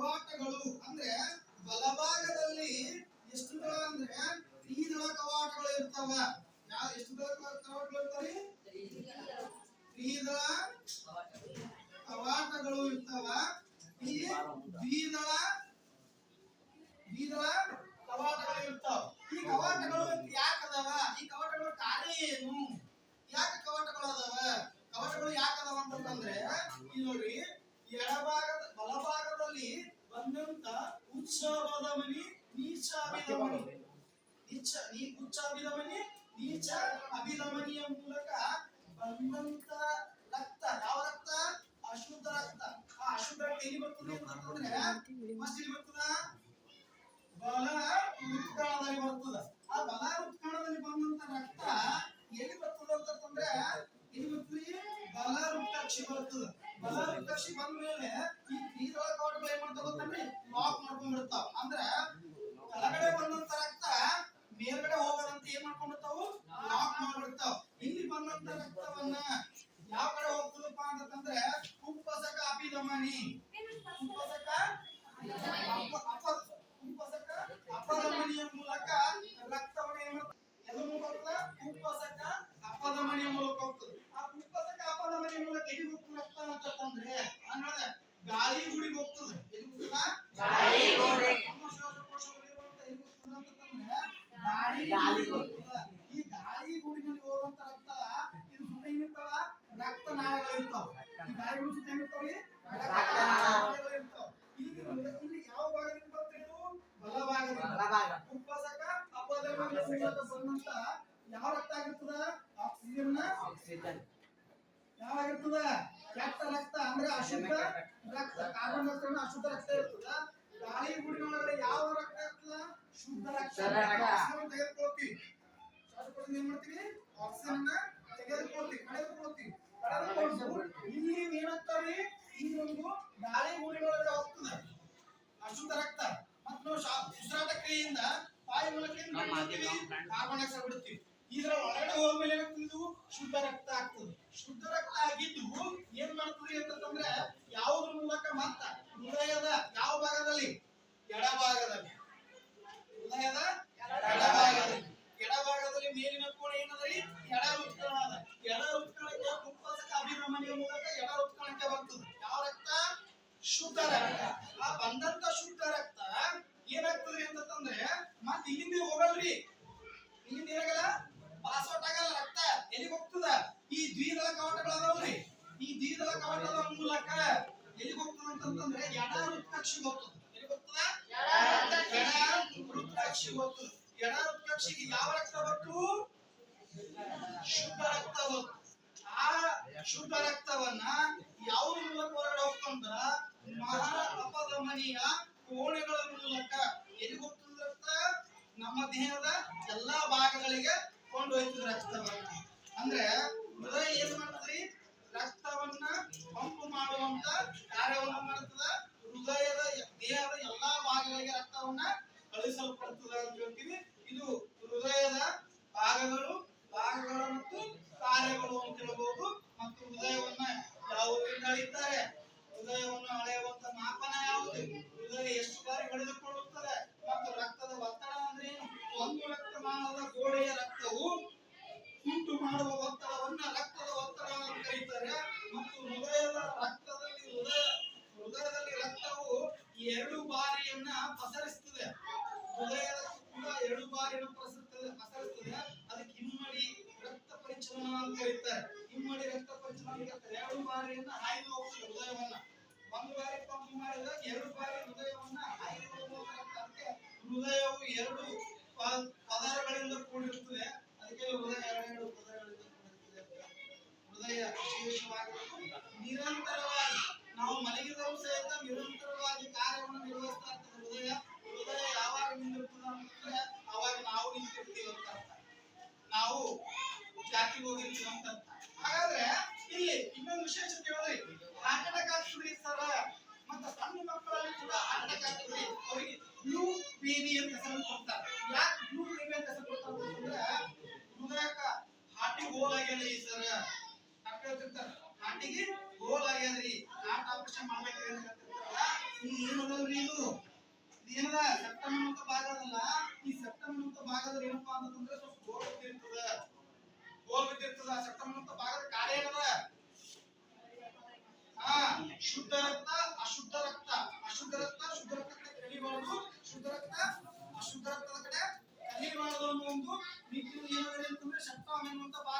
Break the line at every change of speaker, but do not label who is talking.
ಕವಾಟಗಳು ಅಂದ್ರೆ ಬಲಭಾಗದಲ್ಲಿ ಎಷ್ಟು ಅಂದ್ರೆ ತ್ರಿದಳ ಕವಾಟಗಳು ಇರ್ತಾವ. ಯಾವ ಎಷ್ಟು ದಳ ಕವಾಟಗಳು ಕವಾಟಗಳು ಇರ್ತಾವ. ಈ ಬೀದಳ ಬೀದಳ ಕವಾಟಗಳು ಇರ್ತಾವ. ಈ ಕವಾಟಗಳು ಯಾಕೆ ಅದಾವ ಈ ಕವಾಟಗಳು ಕಾರ್ಯ ಏನು ಯಾಕೆ ಕವಾಟಗಳು ಅದಾವ ಕವಾಟಗಳು ಯಾಕೆ ಅದಾವ ಅಂತಂದ್ರೆ ಇಲ್ಲಿ ನೋಡ್ರಿ ಎಡಭಾಗದ ಬಲಭಾಗದಲ್ಲಿ ಬಂದಂತ ಉತ್ಸವದ ಮನೆ ನೀಚ ಅಭಿಧಮನಿ ನೀಚ ನೀ ಉಚ್ಚ ಅಭಿಧಮನಿ ನೀಚ ಅಭಿಧಮನಿಯ ಮೂಲಕ ಬಂದಂತ ರಕ್ತ. ಯಾವ ರಕ್ತ? ಅಶುದ್ಧ ರಕ್ತ. ಆ ಅಶುದ್ಧ ರಕ್ತ ಎಲ್ಲಿ ಬರ್ತದೆ ಅಂತಂದ್ರೆ ಎಲ್ಲಿ ಬರ್ತದ? ಬಲ ಉತ್ಕಳದಲ್ಲಿ ಬರ್ತದ. ಆ ಬಲ ಉತ್ಕಳದಲ್ಲಿ ಬಂದಂತ ರಕ್ತ ಎಲ್ಲಿ ಬರ್ತದ ಅಂತಂದ್ರೆ ಎಲ್ಲಿ ಬರ್ತದೆ? ಬಲ ವೃತ್ತಾಕ್ಷಿ ಬರ್ತದ. ಬಲ ವೃತ್ತಾಕ್ಷಿ ಬಂದ ಮೇಲೆ ಲಾಕ್ ಮಾಡ್ಕೊಂಡ್ ಬಿಡ್ತಾವ ಅಂದ್ರೆ ಕೆಳಗಡೆ ಬಂದಂತ ರಕ್ತ ಮೇಲ್ಗಡೆ ಹೋಗದಂತ ಏನ್ ಮಾಡ್ಕೊಂಡಿರ್ತಾವು ಲಾಕ್ ಮಾಡ್ಬಿಡ್ತಾವ. ಇಲ್ಲಿ ಬಂದಂತ ರಕ್ತವನ್ನ ಯಾವ ಕಡೆ ಹೋಗ್ತದಪ್ಪ ಅಂತಂದ್ರೆ ಕುಂಪಸಕ ಅಪಿದಮನಿ ಕುಂಪಸಕ ಅಪ- ಇರ್ತಾವ ಈ ಸುತ್ತ ಇರ್ತಾವ ಇಲ್ಲಿ ಇಲ್ಲಿ ಯಾವ ಭಾಗದಿಂದ ಬರ್ತದೆ ಇದು ಬಲಭಾಗದಿಂದ
ಬಲಭಾಗ.
ಉಪಸಕ ಅಪಧಮನಿಯ ಮೂಲಕ ಯಾವ ರಕ್ತ ಆಗಿರ್ತದ? ಆಕ್ಸಿಜನ್.
ಆಕ್ಸಿಜನ್.
ಯಾವಾಗಿರ್ತದ? ಕೆಟ್ಟ ರಕ್ತ ಅಂದ್ರೆ ಅಶುದ್ಧ ರಕ್ತ. ಕಾರ್ಬನ್ ಡೈಆಕ್ಸೈಡ್ ಅಶುದ್ಧ ರಕ್ತ ಇರ್ತದ. ಗಾಳಿ ಗುಡಿನೊಳಗಡೆ ಯಾವ ರಕ್ತ ಇರ್ತದ? ಶುದ್ಧ ರಕ್ತ
ಶುದ್ಧ ರಕ್ತ.
ಆಕ್ಸಿಜನ್ ತೆಗೆದುಕೊಳ್ತೀವಿ ಶ್ವಾಸಕೋಶದಿಂದ ಏನ್ ಮಾಡ್ತೀವಿ ಆಕ್ಸಿಜನ್ ತೆಗೆದುಕೊಳ್ತೀವಿ ಕಳೆದುಕೊಳ್ತೀವಿ ಕಳೆದುಕೊಂಡು ಇಲ್ಲಿ ಏನಾಗ್ತಾವೆ ಒಂದು ಗಾಳಿ ಊರಿನೊಳಗಡೆ ಹೋಗ್ತದೆ. ಅಶುದ್ಧ ರಕ್ತ. ಮತ್ತು ನಾವು ಉಸಿರಾಟ ಕ್ರಿಯೆಯಿಂದ ವಾಯು ಮೂಲಕ ಕಾರ್ಬನ್ ಡೈಆಕ್ಸೈಡ್ ಬಿಡ್ತೀವಿ ಇದರ ಒಳಗಡೆ ಹೋದ್ಮೇಲೆ ಏನಾಗ್ತದೆ ಇದು? ಶುದ್ಧ ರಕ್ತ ಆಗ್ತದೆ. ಶುದ್ಧ ರಕ್ತ ಆಗಿದ್ದು ಏನ್ ಮಾಡ್ತದೆ ಅಂತಂದ್ರೆ ಯಾವುದ್ರ ಮೂಲಕ ಮತ್ತ ಹೃದಯದ ಯಾವ ಭಾಗದಲ್ಲಿ ಎಡಭಾಗದಲ್ಲಿ ಹೃದಯದ ಎಡಭಾಗದಲ್ಲಿ ಎಡಭಾಗದಲ್ಲಿ ಮೇಲಿನ ಕೋಣೆ ಏನದರಿ ಎಡ ಉತ್ಕಳ ಅದ ಎಡ ಉತ್ಕಳಕ್ಕೆ ಕುಪ್ಪಸಕ ಅಭಿರಮಣೆಯ ಮೂಲಕ ಎಡ ಉತ್ಕಳಕ್ಕೆ ಬರ್ತದೆ ಯಾವ ರಕ್ತ ಶುದ್ಧ ರಕ್ತ ಆ ಬಂದಂತ ಶುದ್ಧ ರಕ್ತ ಏನಾಗ್ತದೆ ಅಂತಂದ್ರೆ ಮತ್ ಇಲ್ಲಿಂದ ಹೋಗಲ್ರಿ ಇಲ್ಲಿಂದ ಏನಾಗಲ್ಲ ಪಾಸ್ಔಟ್ ಆಗಲ್ಲ ರಕ್ತ ಎಲ್ಲಿಗೆ ಹೋಗ್ತದ ಈ ದ್ವಿದಳ ಕವಾಟಗಳು ಅದಾವ್ರಿ ಈ ದ್ವಿದಳ ಕವಾಟದ ಮೂಲಕ ಎಲ್ಲಿಗೆ ಹೋಗ್ತದ ಅಂತಂದ್ರೆ ಎಡ ವೃತ್ತಾಕ್ಷಿಗೆ ಹೋಗ್ತದ ಎಲ್ಲಿಗೆ ಹೋಗ್ತದ ಎಡ ಹೋಗ್ತದ ಎಡ ಯಾವ ರಕ್ತ ಬಂತು ಶುದ್ಧ ರಕ್ತ ಬಂತು ಆ ಶುದ್ಧ ರಕ್ತವನ್ನ ಯಾವ ಮೂಲಕ ಹೊರಗಡೆ ಹೋಗ್ತಂದ್ರ ಮಹಾ ಅಪಧಮನಿಯ ಕೋಣೆಗಳ ಮೂಲಕ ಎಲ್ಲಿ ಹೋಗ್ತದ ರಕ್ತ ನಮ್ಮ ದೇಹದ ಎಲ್ಲಾ ಭಾಗಗಳಿಗೆ ಕೊಂಡು ರಕ್ತ ರಕ್ತವನ್ನ ಅಂದ್ರೆ ಹೃದಯ ಏನ್ ಮಾಡ್ತದ್ರಿ? ರಕ್ತವನ್ನ ಪಂಪ್ ಮಾಡುವಂತ ಕಾರ್ಯವನ್ನ ಎರಡು ಬಾರಿ ಪಸರಿಸ್ತದೆ ಪಸರಿಸ್ತದೆ ಅದಕ್ಕೆ ಹಿಮ್ಮಡಿ ರಕ್ತ ಪರಿಚಲನ ಅಂತ ಕರೀತಾರೆ. ಹಿಮ್ಮಡಿ ರಕ್ತ ಪರಿಚಲನ ಕರೀತಾರೆ. ಎರಡು ಬಾರಿಯನ್ನ ಹಾಯ್ದು ಹೋಗ್ತದೆ ಹೃದಯವನ್ನ. ಒಂದು ಬಾರಿ ಪಂಪ್ ಮಾಡಿದಾಗ ಎರಡು ಬಾರಿ ಹೃದಯವನ್ನ ಹಾಯ್ದು ಹೋಗುವ ರಕ್ತ ಹೃದಯವು ಎರಡು ಪದರಗಳಿಂದ ಕೂಡಿರುತ್ತದೆ. ಅದಕ್ಕೆ ಹೃದಯ ಎರಡು ಪದರಗಳಿಂದ ಕೂಡಿರ್ತದೆ. ಹೃದಯ ವಿಶೇಷವಾಗಿದ್ದು ನಿರಂತರವಾಗಿ. ನಾವು ಮಲಗಿದರೂ ಸಹಿತ ನಿರಂತರವಾಗಿ ನಾವು ಜಾತಿಗೆ ಹೋಗಿರ್ತೀವಿ ಅಂತ ಹಾಗಾದ್ರೆ ಇಲ್ಲಿ ಇನ್ನೊಂದು ವಿಶೇಷತೆ ಹೇಳಿ ಹಾರ್ಟ್ ಅಟ್ಯಾಕ್ ಸರ ಸರ್ ಮತ್ತೆ ಸಣ್ಣ ಮಕ್ಕಳಲ್ಲಿ ಕೂಡ ಹಾರ್ಟ್ ಅಟ್ಯಾಕ್ ಅವರಿಗೆ ಬ್ಲೂ ಬೇಬಿ ಅಂತ ಹೆಸರು ಕೊಡ್ತಾರೆ. ಯಾಕೆ ಬ್ಲೂ ಬೇಬಿ ಅಂತ ಹೆಸರು ಅಂತಂದ್ರೆ ಹೃದಯಕ್ಕ ಹಾಟಿ ಹೋಲ್ ಆಗ್ಯದ್ರಿ ಸರ್. ಡಾಕ್ಟರ್ ಹೇಳ್ತಿರ್ತಾರೆ. ಹಾರ್ಟಿಗೆ ಹೋಲ್ ಆಗ್ಯದ್ರಿ. ಆಪರೇಷನ್ ಮಾಡ್ಬೇಕ್ರಿ ಅಂತ ಹೇಳ್ತಿರ್ತಾರಲ್ಲ, ಈ ಏನು ಇದು? ಏನದ? ಸೆಪ್ಟಮ್ ಅಂತ ಭಾಗ ಅದಲ್ಲ ಈ ಸೆಪ್ಟೆಂಬರ್ ಅನ್ನುವಂತ ಭಾಗದಲ್ಲಿ ಏನಪ್ಪಾ ಅಂತಂದ್ರೆ ಸ್ವಲ್ಪ ಗೋಲ್ ಬಿದ್ದಿರ್ತದ ಭಾಗದ ಕಾರ್ಯ ಏನದ? ಹಾ ಶುದ್ಧ ರಕ್ತ, ಅಶುದ್ಧ ರಕ್ತ. ಅಶುದ್ಧ ರಕ್ತ, ಶುದ್ಧ ರಕ್ತ ಕಲಿಬಾರದು ಶುದ್ಧ ರಕ್ತ, ಅಶುದ್ಧ ರಕ್ತದ ಕಡೆ ಕಲಿಬಾರದು ಅನ್ನೋ ಒಂದು ಮಿಕ್ಕಿ ಏನದ ಅಂತಂದ್ರೆ ಸೆಪ್ಟಮ್ ಎನ್ನುವಂತ ಭಾಗ